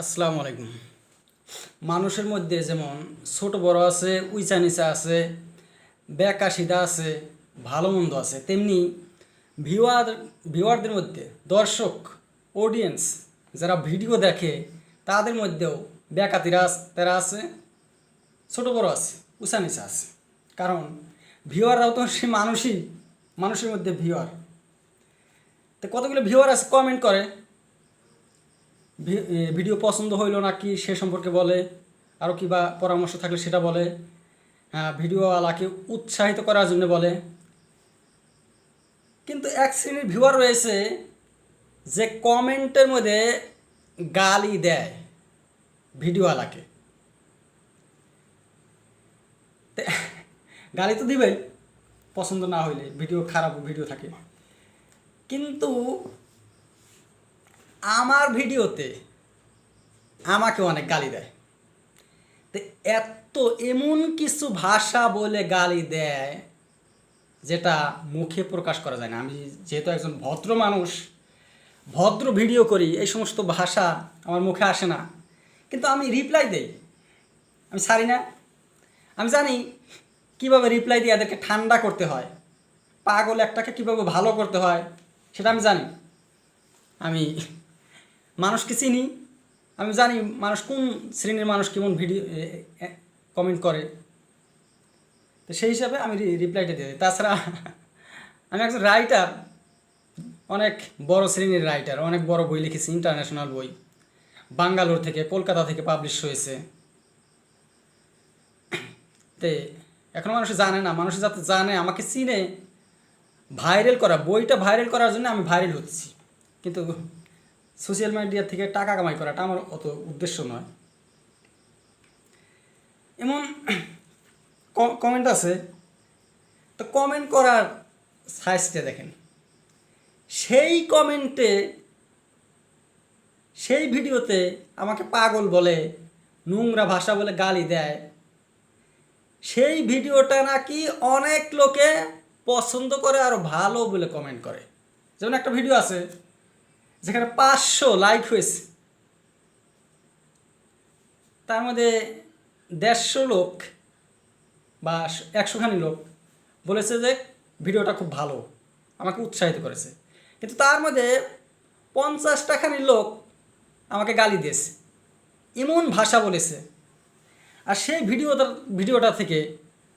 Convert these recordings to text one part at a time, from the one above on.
আসসালামু আলাইকুম। মানুষের মধ্যে যেমন ছোট বড় আছে, উঁচা নিচা আছে, বেকা সিধা আছে, ভালো মন্দ আছে, তেমনি ভিউয়ার ভিউয়ারদের মধ্যে দর্শক অডিয়েন্স যারা ভিডিও দেখে, তাদের মধ্যেও বেকা তিরা আছে, ছোট বড় আছে, উঁচা নিচা আছে। কারণ ভিউয়াররাও তো সে মানুষই, মানুষের মধ্যে ভিউয়ার তো কতগুলো ভিউয়ার আছে কমেন্ট করে। ভিডিও পছন্দ হইল নাকি সে সম্পর্কে বলে আরও কি বা পরামর্শ থাকলে সেটা বলে ভিডিওওয়ালাকে উৎসাহিত করার জন্য বলে। কিন্তু এক শ্রেণির ভিউয়ার রয়েছে যে কমেন্টের মধ্যে গালি দেয় ভিডিওওয়ালাকে গালি তো দিবেই, পছন্দ না হইলে ভিডিও খারাপ ভিডিও থাকে। কিন্তু আমার ভিডিওতে আমাকে অনেক গালি দেয়। তো এত এমন কিছু ভাষা বলে গালি দেয় যেটা মুখে প্রকাশ করা যায় না। আমি যেহেতু একজন ভদ্র মানুষ, ভদ্র ভিডিও করি, এই সমস্ত ভাষা আমার মুখে আসে না। কিন্তু আমি রিপ্লাই দেই। আমি ছাড়ি না। আমি জানি কীভাবে রিপ্লাই দিয়ে এদেরকে ঠান্ডা করতে হয়, পাগল একটাকে কীভাবে ভালো করতে হয়, সেটা আমি জানি। আমি মানুষকে চিনি। আমি জানি মানুষ কোন শ্রেণির মানুষ কেমন ভিডিও কমেন্ট করে। তো সেই হিসাবে আমি রিপ্লাইটা দিয়ে দিই। তাছাড়া আমি একজন রাইটার অনেক বড় শ্রেণির রাইটার অনেক বড় বই লিখেছি ইন্টারন্যাশনাল বই। বাঙ্গালোর থেকে, কলকাতা থেকে পাবলিশ হয়েছে। তে, এখন মানুষ জানে না, মানুষ যাতে জানে, আমাকে চিনে। ভাইরাল করা, বইটা ভাইরাল করার জন্য আমি ভাইরাল হচ্ছি। কিন্তু সোশ্যাল মিডিয়া থেকে টাকা কামাই করাটা আমার অত উদ্দেশ্য নয়। এমন কমেন্ট আছে। তো কমেন্ট করার সাইজটা দেখেন। সেই কমেন্টে সেই ভিডিওতে আমাকে পাগল বলে, নোংরা ভাষা বলে গালি দেয়। সেই ভিডিওটা নাকি অনেক লোকে পছন্দ করে আর ভালো বলে কমেন্ট করে। যেমন একটা ভিডিও আছে যেখানে পাঁচশো লাইক হয়েছে, তার মধ্যে দেড়শো লোক বা একশোখানি লোক বলেছে যে ভিডিওটা খুব ভালো, আমাকে উৎসাহিত করেছে। কিন্তু তার মধ্যে পঞ্চাশটাখানি লোক আমাকে গালি দিয়েছে, এমন ভাষা বলেছে। আর সেই ভিডিওটা ভিডিওটা থেকে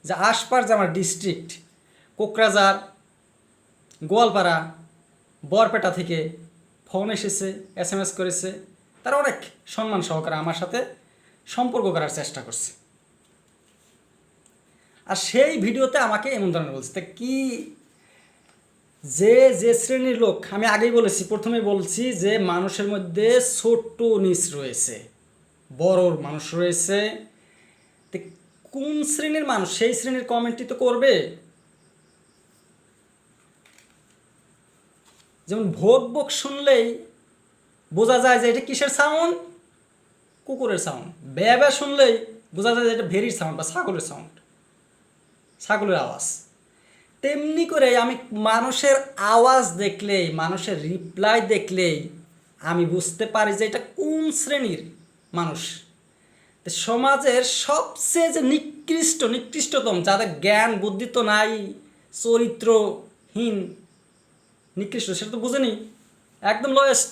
যে আশপাশ যে আমার ডিস্ট্রিক্ট, কোকরাঝার, গোয়ালপাড়া, বরপেটা থেকে ফোন এসেছে এস এম এস করেছে, তারা অনেক সম্মান সহকারে আমার সাথে সম্পর্ক করার চেষ্টা করছে। আর সেই ভিডিওতে আমাকে এমন ধরনের বলছে, তা কি যে যে শ্রেণির লোক, আমি আগেই বলেছি, প্রথমে বলছি যে মানুষের মধ্যে ছোট্ট নিচ রয়েছে বড় মানুষ রয়েছে কোন শ্রেণির মানুষ? সেই শ্রেণির কমেন্টই তো করবে? যেমন ভোগ ভোগ শুনলেই বোঝা যায় যে এটা কিসের সাউন্ড কুকুরের সাউন্ড ব্যা ব্যা শুনলেই বোঝা যায় যে এটা ভেরির সাউন্ড বা ছাগলের সাউন্ড ছাগলের আওয়াজ। তেমনি করে আমি মানুষের আওয়াজ দেখলেই, মানুষের রিপ্লাই দেখলেই আমি বুঝতে পারি যে এটা কোন শ্রেণির মানুষ। সমাজের সবচেয়ে যে নিকৃষ্ট, নিকৃষ্টতম, যাদের জ্ঞান, বুদ্ধি তো নাই, চরিত্রহীন নিকৃষ্ট, সেটা তো বুঝেনি। একদম লোয়েস্ট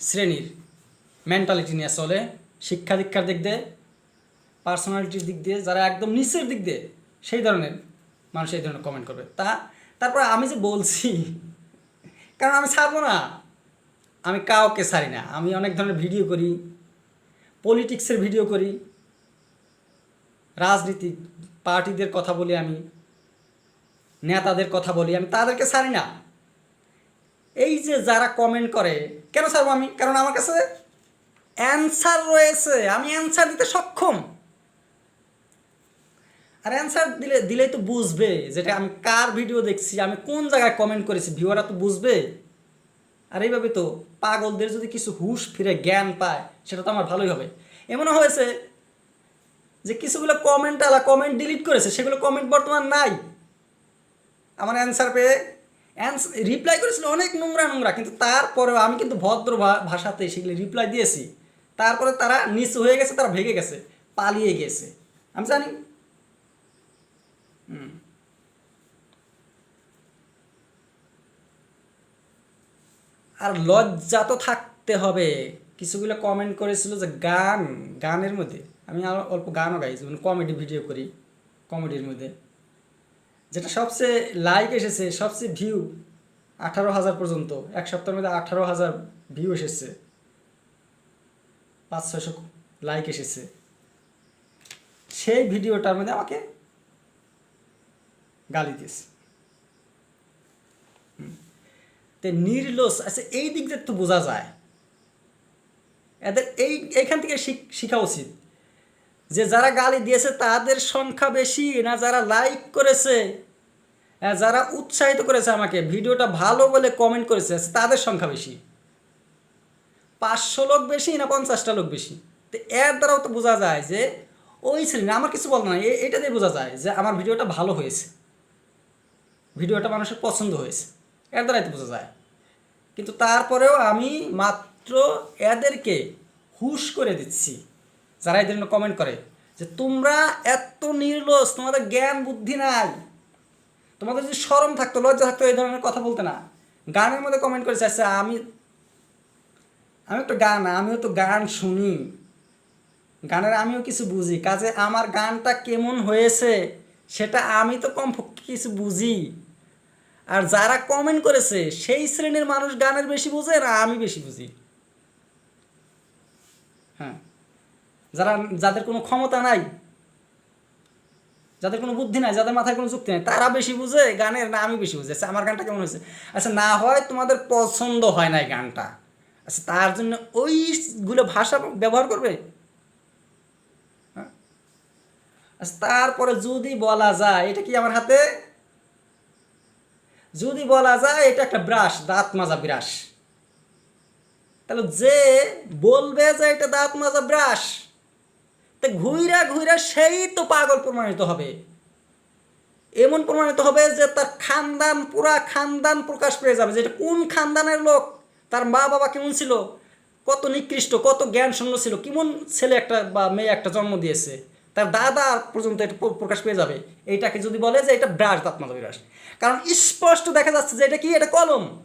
শ্রেণির মেন্টালিটি নিয়ে চলে শিক্ষা দীক্ষার দিক দিয়ে পার্সোনালিটির দিক দিয়ে, যারা একদম নিচের দিক দিয়ে, সেই ধরনের মানুষ এই ধরনের কমেন্ট করবে। তা, তারপর আমি যে বলছি, কারণ আমি ছাড়বো না। আমি কাউকে ছাড়ি না। আমি অনেক ধরনের ভিডিও করি পলিটিক্সের ভিডিও করি রাজনীতিক পার্টিদের কথা বলি আমি, নেতাদের কথা বলি আমি, তাদেরকে ছাড়ি না। এই যে যারা কমেন্ট করে, কেন ছাড়বো আমি? কারণ আমার কাছে অ্যান্সার রয়েছে। আমি অ্যান্সার দিতে সক্ষম। আর অ্যান্সার দিলে, দিলেই তো বুঝবে যেটা আমি কার ভিডিও দেখছি, আমি কোন জায়গায় কমেন্ট করেছি ভিউয়াররা তো বুঝবে। আর এইভাবে তো পাগলদের যদি কিছু হুশ ফিরে জ্ঞান পায়, সেটা তো আমার ভালোই হবে। এমনও হয়েছে যে কিছুগুলো কমেন্ট আলা কমেন্ট ডিলিট করেছে, সেগুলো কমেন্ট বর্তমান নাই। আমার অ্যান্সার পেয়ে অ্যান্স রিপ্লাই করেছিল অনেক নোংরা নোংরা, কিন্তু তারপরেও আমি কিন্তু ভদ্র ভাষাতে সেগুলি রিপ্লাই দিয়েছি। তারপরে তারা নিচু হয়ে গেছে, তারা ভেঙে গেছে, পালিয়ে গেছে আমি জানি। হুম। আর লজ্জা তো থাকতে হবে। কিছুগুলো কমেন্ট করেছিল যে গান, গানের মধ্যে। আমি আরও অল্প গানও গাই যেমন কমেডি ভিডিও করি কমেডির মধ্যে। যেটা সবচেয়ে লাইক এসেছে, সবচেয়ে ভিউ আঠারো হাজার পর্যন্ত। এক সপ্তাহের মধ্যে আঠারো হাজার ভিউ এসেছে। পাঁচ, ছয়শো লাইক এসেছে। সেই ভিডিওটার মধ্যে আমাকে গালি দিয়েছে। তে নির্লস আচ্ছা এই দিক দিয়ে তো বোঝা যায়। এদের এই, এইখান থেকে শিখা উচিত। যে যারা গালি দিয়েছে তাদের সংখ্যা বেশি না যারা লাইক করেছে যারা উৎসাহিত করেছে আমাকে, ভিডিওটা ভালো বলে কমেন্ট করেছে তাদের সংখ্যা বেশি। পাঁচশো লোক বেশি না পঞ্চাশটা লোক বেশি? তো এর দ্বারাও তো বোঝা যায় যে ওই শ্রেণি আমার কিছু বল না এটা দিয়ে বোঝা যায় যে আমার ভিডিওটা ভালো হয়েছে। ভিডিওটা মানুষের পছন্দ হয়েছে। এর দ্বারাই তো বোঝা যায়। কিন্তু তারপরেও আমি মাত্র এদেরকে হুশ করে দিচ্ছি। যারা এদের জন্য কমেন্ট করে যে তোমরা এত নির্লস তোমাদের জ্ঞান বুদ্ধি নাই। তোমাদের যদি সরম থাকতো, লজ্জা থাকতো, এই ধরনের কথা বলতে না। গানের মধ্যে কমেন্ট করেছে আচ্ছা আমি আমি একটা গান, আমিও তো গান শুনি। গানের আমিও কিছু বুঝি। কাজে আমার গানটা কেমন হয়েছে, সেটা আমি তো কম কিছু বুঝি। আর যারা কমেন্ট করেছে, সেই শ্রেণির মানুষ গানের বেশি বুঝে আর আমি বেশি বুঝি। হ্যাঁ। যারা যাদের কোনো ক্ষমতা নাই, যাদের কোনো বুদ্ধি নাই, যাদের মাথায় কোনো যুক্তি নাই, তারা বেশি বুঝে গানের না আমি বেশি বুঝি। আচ্ছা আমার গানটা কেমন হয়েছে? আচ্ছা না হয় তোমাদের পছন্দ হয় না গানটা। আচ্ছা তার জন্য ওইগুলো ভাষা ব্যবহার করবে? হ্যাঁ? আচ্ছা তারপরে যদি বলা যায়, এটা কি আমার হাতে? যদি বলা যায়, এটা একটা ব্রাশ, দাঁত মাজা ব্রাশ। তাহলে যে বলবে যে এটা দাঁত মাজা ব্রাশ তা ঘুইরা ঘুইরা সেই তো পাগল প্রমাণিত হবে। এমন প্রমাণিত হবে যে তার খানদান, পুরা খানদান প্রকাশ পেয়ে যাবে। যে এটা কোন খানদানের লোক? তার মা বাবা কেমন ছিল? কত নিকৃষ্ট, কত জ্ঞান শূন্য ছিল। কেমন ছেলে একটা বা মেয়ে একটা জন্ম দিয়েছে? তার দাদা পর্যন্ত এটা প্রকাশ পেয়ে যাবে। এইটাকে যদি বলে যে এটা ব্রাশ দাঁতমাতা বিরাস কারণ স্পষ্ট দেখা যাচ্ছে যে এটা কি? এটা কলম।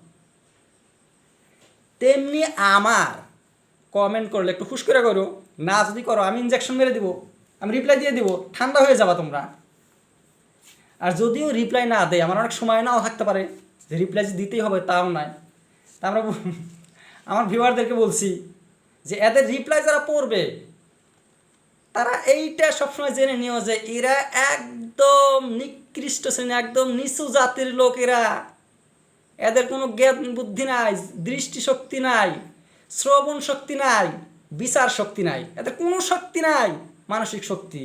তেমনি আমার কমেন্ট করলে একটু হুশ করে করো। না, যদি করো, আমি ইনজেকশন মেরে দিব, আমি রিপ্লাই দিয়ে দিব, ঠান্ডা হয়ে যাবা তোমরা। আর যদিও রিপ্লাই না দেয়, আমার অনেক সময় নাও থাকতে পারে, যে রিপ্লাই যে দিতেই হবে তাও নাই। তা আমরা আমার ভিউয়ারদেরকে বলছি যে, এদের রিপ্লাই যারা পড়বে, তারা এইটা সবসময় জেনে নিও যে, এরা একদম নিকৃষ্ট শ্রেণি একদম নিচু জাতির লোক এরা। এদের কোনো জ্ঞান বুদ্ধি নাই, দৃষ্টিশক্তি নাই শ্রবণ শক্তি নাই। বিচার শক্তি নাই। এদের কোনো শক্তি নাই, মানসিক শক্তি।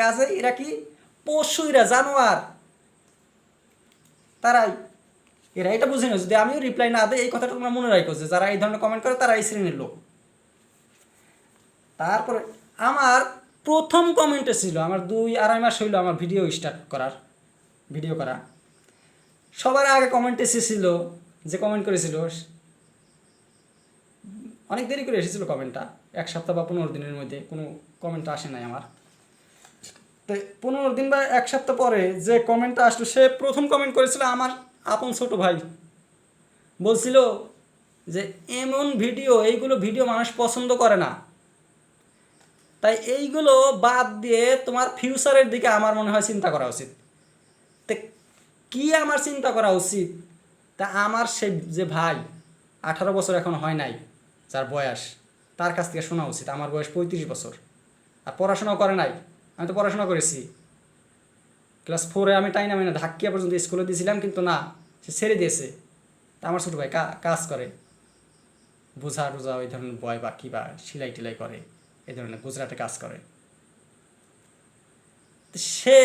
কাজে এরা কি? পশু এরা জানোয়ার। তারাই। এরা এটা বুঝে না যদি আমিও রিপ্লাই না দেয় এই কথাটা তোমরা মনে রাখো যে যারা এই ধরনের কমেন্ট করে, তারা এই শ্রেণির লোক। তারপরে আমার প্রথম কমেন্টে ছিল, আমার দুই আড়াই মাস হইল আমার ভিডিও স্টার্ট করার ভিডিও করা। সবার আগে কমেন্ট এসেছিল, যে কমেন্ট করেছিল অনেক দেরি করে এসেছিল কমেন্টটা এক সপ্তাহ বা পনেরো দিনের মধ্যে কোনো কমেন্ট আসে নাই আমার। তো পনেরো দিন বা এক সপ্তাহ পরে যে কমেন্টটা আসলো, সে প্রথম কমেন্ট করেছিল আমার আপন ছোট ভাই। বলছিল যে, এমন ভিডিও এইগুলো ভিডিও মানুষ পছন্দ করে না। তাই এইগুলো বাদ দিয়ে তোমার ফিউচারের দিকে আমার মনে হয় চিন্তা করা উচিত। তা কি আমার চিন্তা করা উচিত? তা আমার সে যে ভাই, আঠারো বছর এখন হয় নাই। যার বয়স, তার কাছ থেকে শোনা উচিত। আমার বয়স পঁয়ত্রিশ বছর। আর পড়াশোনাও করে নাই। আমি তো পড়াশোনা করেছি। ক্লাস ফোরে আমি টাইনা না ধাক্কিয়া পর্যন্ত স্কুলে দিয়েছিলাম, কিন্তু না, সে ছেড়ে দিয়েছে। তা আমার ছোটো ভাই কাজ করে। বোঝা টোঝা ওই ধরনের বয় বা কী বা সেলাই টিলাই করে। এই ধরনের গুজরাটে কাজ করে। সে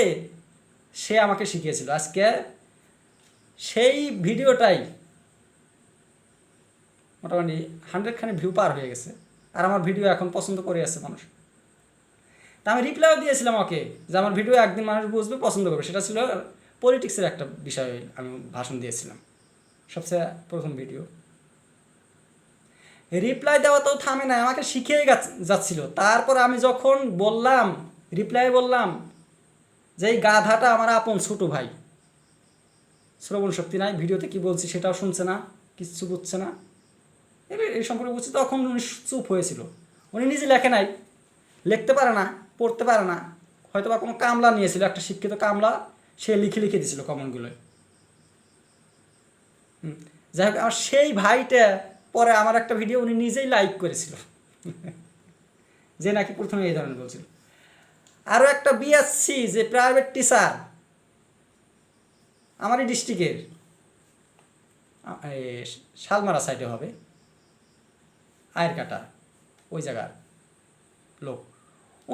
সে আমাকে শিখিয়েছিল। আজকে সেই ভিডিওটাই মোটামুটি হান্ড্রেড খানি ভিউ পার হয়ে গেছে। আর আমার ভিডিও এখন পছন্দ করে আছে মানুষ। তা আমি রিপ্লাইও দিয়েছিলাম ওকে যে আমার ভিডিও একদিন মানুষ বুঝবে, পছন্দ করবে। সেটা ছিল পলিটিক্সের একটা বিষয়ে আমি ভাষণ দিয়েছিলাম। সবচেয়ে প্রথম ভিডিও রিপ্লাই দেওয়া তো থামে না আমাকে শিখিয়ে যাচ্ছিল। তারপর আমি যখন বললাম রিপ্লাই বললাম, যে এই গাধাটা আমার আপন ছোটো ভাই। শ্রবণ শক্তি নাই ভিডিওতে কি বলছি সেটাও শুনছে না, কিচ্ছু বুঝছে না। এই সম্পর্কে বুঝছি তখন উনি চুপ হয়েছিল। উনি নিজে লেখে নাই। লিখতে পারে না, পড়তে পারে না। হয়তো বা কোনো কামলা নিয়েছিল, একটা শিক্ষিত কামলা, সে লিখে লিখে দিয়েছিল কমনগুলোয়। যাই হোক, আমার সেই ভাইটা পরে আমার একটা ভিডিও উনি নিজেই লাইক করেছিল। যে নাকি প্রথমে এই ধরনের বলছিল। আরও একটা বিএসসি যে প্রাইভেট টিচার আমারই ডিস্ট্রিক্টের শালমারা সাইডে হবে। আয়ের কাটা, ওই জায়গার লোক।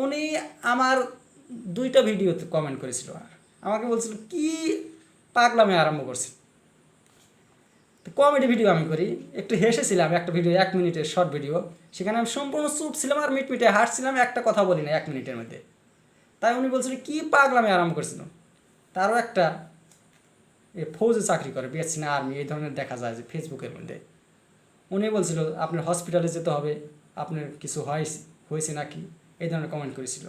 উনি আমার দুইটা ভিডিওতে কমেন্ট করেছিল। আমাকে বলছিল, কি পাগলামে আরম্ভ করছি কমেডি ভিডিও আমি করি। একটু হেসেছিলাম, একটা ভিডিও এক মিনিটের শর্ট ভিডিও সেখানে আমি সম্পূর্ণ চুপ ছিলাম আর মিটমিটে হাসছিলাম, একটা কথা বলি না এক মিনিটের মধ্যে। তাই উনি বলছিল, কি পাগলামে আরাম করছিল? তারও একটা ফৌজে চাকরি করে বিএসসি না আর্মি এই ধরনের দেখা যায় যে ফেসবুকের মধ্যে। উনি বলছিল, আপনার হসপিটালে যেতে হবে। আপনার কিছু হয় হয়েছে নাকি? এই ধরনের কমেন্ট করেছিল।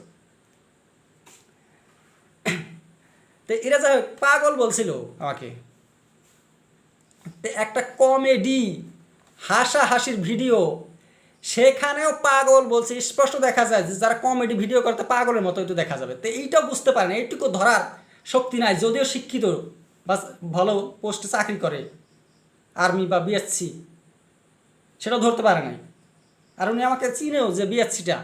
তো এরা যা পাগল বলছিল আমাকে। একটা কমেডি হাসা হাসির ভিডিও সেখানেও পাগল বলছে, স্পষ্ট দেখা যায় যে যারা কমেডি ভিডিও করতে পাগলের মতো একটু দেখা যাবে। তো এইটাও বুঝতে পারে না, এইটুকু ধরার শক্তি নাই, যদিও শিক্ষিত বা ভালো পোস্টে চাকরি করে আর্মি বা বিএসসি সেটাও ধরতে পারে নাই। আর উনি আমাকে চিনেও যে বিএসসিটা।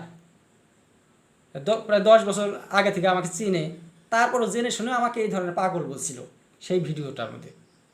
প্রায় দশ বছর আগে থেকে আমাকে চিনে। তারপরও জেনে শুনে আমাকে এই ধরনের পাগল বলছিল সেই ভিডিওটার মধ্যে।